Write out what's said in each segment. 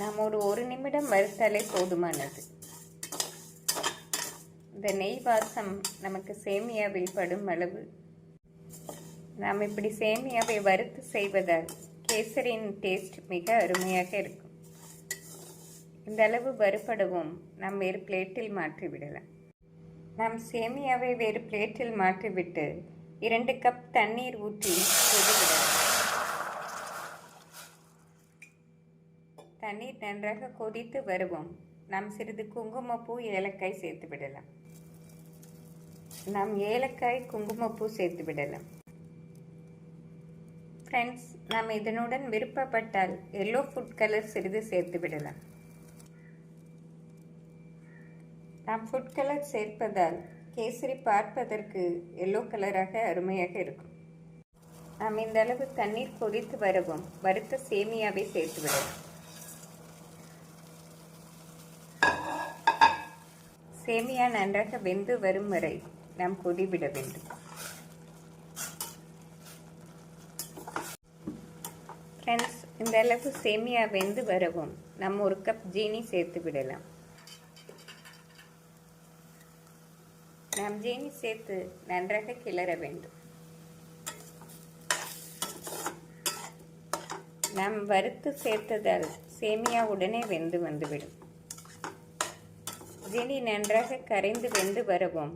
நாம் ஒரு ஒரு நிமிடம் வறுத்தாலே போதுமானது. இந்த நெய் வாசம் நமக்கு சேமியாவில் படும் அளவு. நாம் இப்படி சேமியாவை வறுத்து செய்வதால் கேசரியின் டேஸ்ட் மிக அருமையாக இருக்கும். இந்த அளவு வறுபடவும் நாம் வேறு பிளேட்டில் மாற்றிவிடலாம் நாம் சேமியாவை வேறு பிளேட்டில் மாற்றிவிட்டு இரண்டு கப் தண்ணீர் ஊற்றி கொதிவிடலாம். தண்ணீர் நன்றாக கொதித்து வருவோம். நாம் சிறிது குங்குமப்பூ ஏலக்காய் சேர்த்து விடலாம். நாம் ஏலக்காய் குங்குமப்பூ சேர்த்து விடலாம். ஃப்ரெண்ட்ஸ் நாம் இதனுடன் விருப்பப்பட்டால் எல்லோ ஃபுட் கலர் சிறிது சேர்த்து விடலாம். நாம் ஃபுட் கலர் சேர்ப்பதால் கேசரி பார்ப்பதற்கு எல்லோ கலராக அருமையாக இருக்கும். நாம் இந்த அளவு தண்ணீர் கொதித்து வரவும். வறுத்த சேமியாவை சேர்த்து விடலாம். சேமியா நன்றாக வெந்து வரும் வரை நாம் கொதிவிட வேண்டும். ஃப்ரெண்ட்ஸ் இந்த அளவு சேமியா வெந்து வரவும் நம்ம ஒரு கப் ஜீனி சேர்த்து விடலாம். நாம் ஜீனி சேர்த்து நன்றாக கிளற வேண்டும். நாம் வறுத்து சேர்த்ததால் சேமியா உடனே வெந்து வந்துவிடும். ஜீனி நன்றாக கரைந்து வெந்து வருவோம்.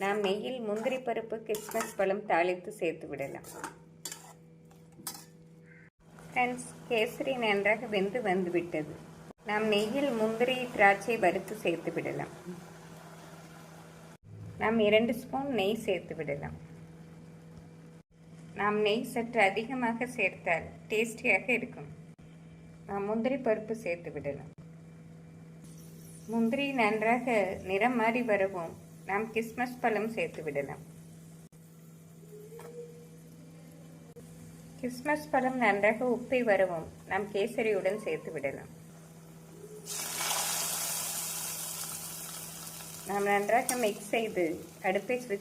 நாம் நெய்யில் முந்திரி பருப்பு கிஸ்மஸ் பழம் தாளித்து சேர்த்து விடலாம். ஃப்ரெண்ட்ஸ் கேசரி நன்றாக வெந்து வந்துவிட்டது நாம் நெய்யில் முந்திரி திராட்சை வறுத்து சேர்த்து விடலாம். நாம் இரண்டு ஸ்பூன் நெய் சேர்த்து விடலாம். நாம் நெய் சற்று அதிகமாக சேர்த்தால் டேஸ்டியாக இருக்கும். நாம் முந்திரி பருப்பு சேர்த்து விடலாம். முந்திரி நன்றாக நிறம் மாறி வரவும். நாம் கிஸ்மஸ் பழம் சேர்த்து விடலாம். கிறிஸ்மஸ் பழம் நன்றாக உப்பி வரவும். நாம் கேசரியுடன் சேர்த்து விடலாம். நாம் நன்றாக மிக்ஸ் செய்து அடுப்பை சுவிட்ச்